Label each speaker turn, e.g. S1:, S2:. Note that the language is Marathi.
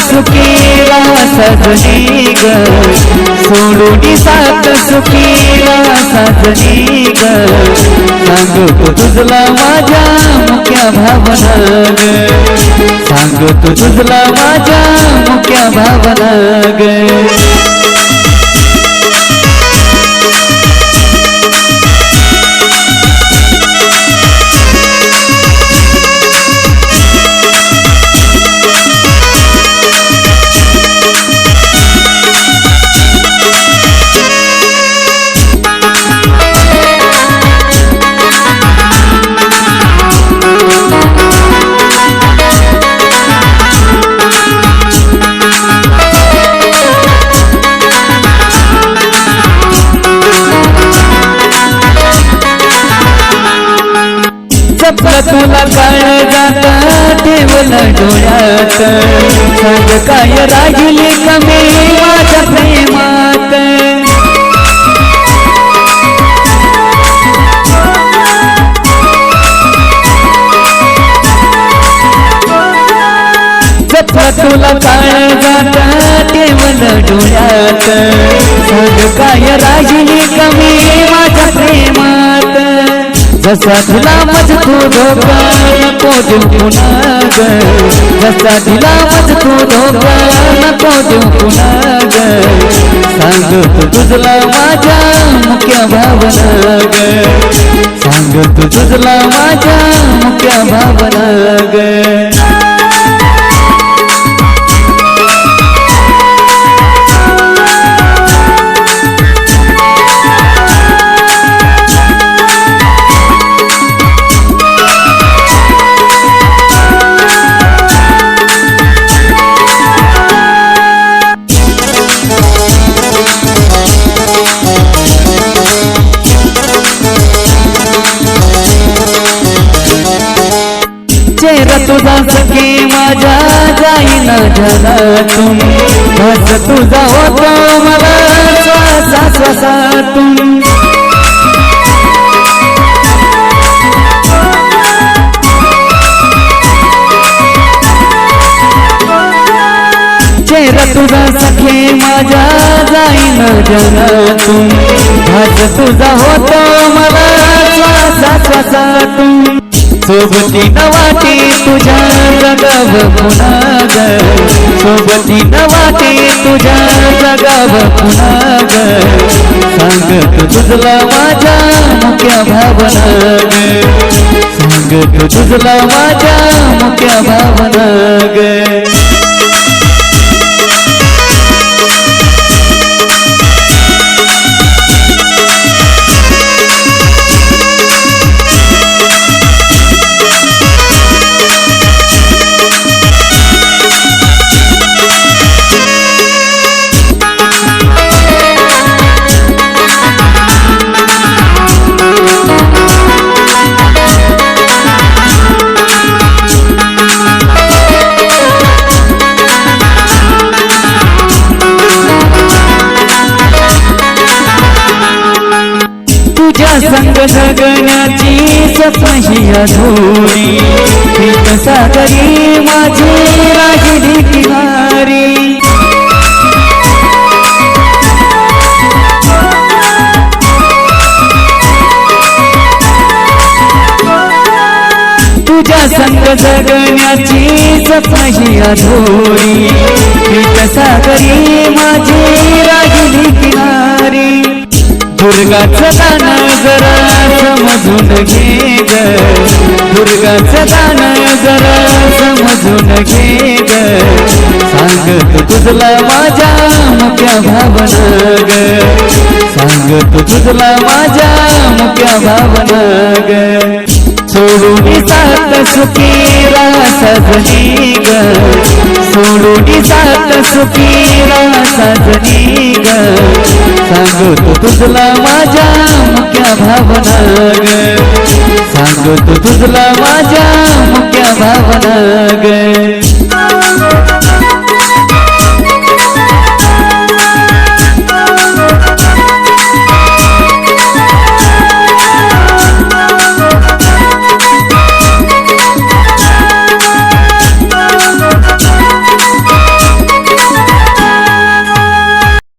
S1: सुखीला सजनी ग सोडून सात सुखीला सजनी ग सांगतो तुझला माझ्या मुख्या भावना ग सांगतो तुझला माझ्या मुख्या भावना ग तुला काळ जात ठेवलं डोळ्यात. सांग काय राहिली कमी माझ्या प्रेमात. जपलं तुला काळ जात ठेवलं डोळ्यात. सांग काय राहिली कमी माझ्या प्रेमात. जसा दिला मज तू धोका नको देऊ पुन्हा जसा दिला मज तू धोका नको देऊ पुन्हा ग सांगतो तुझला माझ्या मुख्य भावना ग. सांगतो तुझला माझ्या मुख्य भावना ग. चेहरा तुझा सखी माझ्या जाईना जनातून बस तुझा होता मला श्वासा श्वासातून चेहरा तुझा सखी माझ्या जाईना जनातून बस तुझा होता मला श्वासा श्वासातून सोबती नवाटी तुझ्या जगाव पुन्हा ग सोबती नवाटी तुझ्या जगाव पुन्हा ग सांगत तुझला माझ्या मुख्या भावना ग सांगत तुझला माझ्या मुख्या भावना सपही अधुरी प्रीत सागरी माझी राहिली किनारी तुझ्या संग जगण्याची सपही अधुरी प्रीत सागरी माझी राहिली किनारी दुर्गाचं दान जरा समजून घे. ग दुर्गाचं दान जरा समजून घे ग सांगत तुझला माझ्या मुख्या भावना ग सांगत तुझला माझ्या मुख्या भावना ग सोडून सात सुखीला सजनी ग. सोडून सात सुखीला सजनी ग. सांगतो तुझला माझ्या मुख्या भावना ग सांगतो तुझला माझ्या मुख्या भावना.